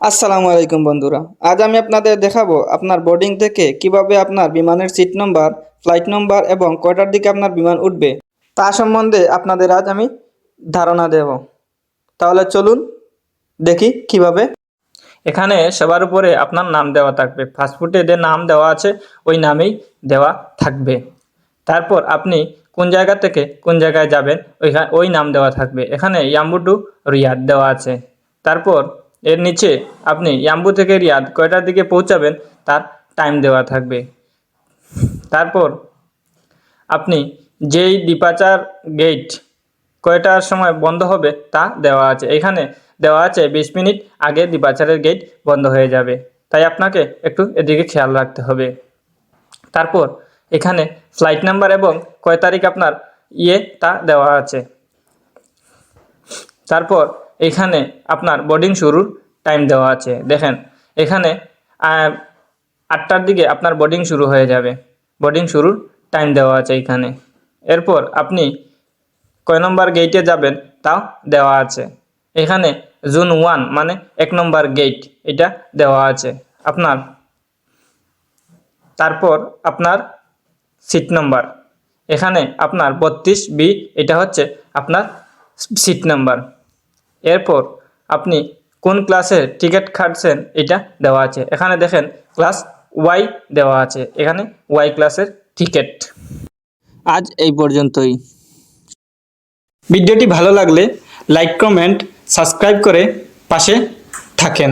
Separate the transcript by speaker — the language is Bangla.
Speaker 1: আসসালামু আলাইকুম বন্ধুরা। আজ আমি আপনাদের দেখাবো আপনার বোর্ডিং থেকে কীভাবে আপনার বিমানের সিট নম্বর ফ্লাইট নম্বর এবং কয়টার দিকে আপনার বিমান উঠবে। তা সম্বন্ধে আপনাদের আজ আমি ধারণা দেব। তাহলে চলুন দেখি কীভাবে।
Speaker 2: এখানে সবার উপরে আপনার নাম দেওয়া থাকবে। ফাস্টফুডে যে নাম দেওয়া আছে, ওই নামেই দেওয়া থাকবে। তারপর আপনি কোন জায়গা থেকে কোন জায়গায় যাবেন, ওইখানে ওই নাম দেওয়া থাকবে। এখানে ইয়াম্বু টু রিয়াদ দেওয়া আছে। তারপর এর নিচে আপনি ইয়াম্বু থেকে রিয়াদ কয়টার দিকে পৌঁছাবেন তার টাইম দেওয়া থাকবে। তারপর আপনি যেই ডিপাচার গেট কয়টার সময় বন্ধ হবে তা দেওয়া আছে। এখানে দেওয়া আছে বিশ মিনিট আগে ডিপাচারের গেট বন্ধ হয়ে যাবে। তাই আপনাকে একটু এদিকে খেয়াল রাখতে হবে। তারপর এখানে ফ্লাইট নাম্বার এবং কয় তারিখ আপনার ইয়ে তা দেওয়া আছে। তারপর এখানে আপনার বোর্ডিং শুরুর টাইম দেওয়া আছে। দেখেন, এখানে আটটার দিকে আপনার বোর্ডিং শুরু হয়ে যাবে। বোর্ডিং শুরুর টাইম দেওয়া আছে এখানে। এরপর আপনি কয় নম্বর গেটে যাবেন তাও দেওয়া আছে। এখানে জুন ওয়ান মানে এক নম্বর গেট এটা দেওয়া আছে। আপনার, তারপর আপনার সিট নম্বর এখানে আপনার বত্রিশ বি এটা হচ্ছে আপনার সিট নাম্বার এরপর আপনি কোন ক্লাসের টিকিট কাটছেন এটা দেওয়া আছে। এখানে দেখেন ক্লাস ওয়াই দেওয়া আছে। এখানে ওয়াই ক্লাসের টিকিট
Speaker 1: আজ এই পর্যন্তই। ভিডিওটি ভালো লাগলে লাইক কমেন্ট সাবস্ক্রাইব করে পাশে থাকেন।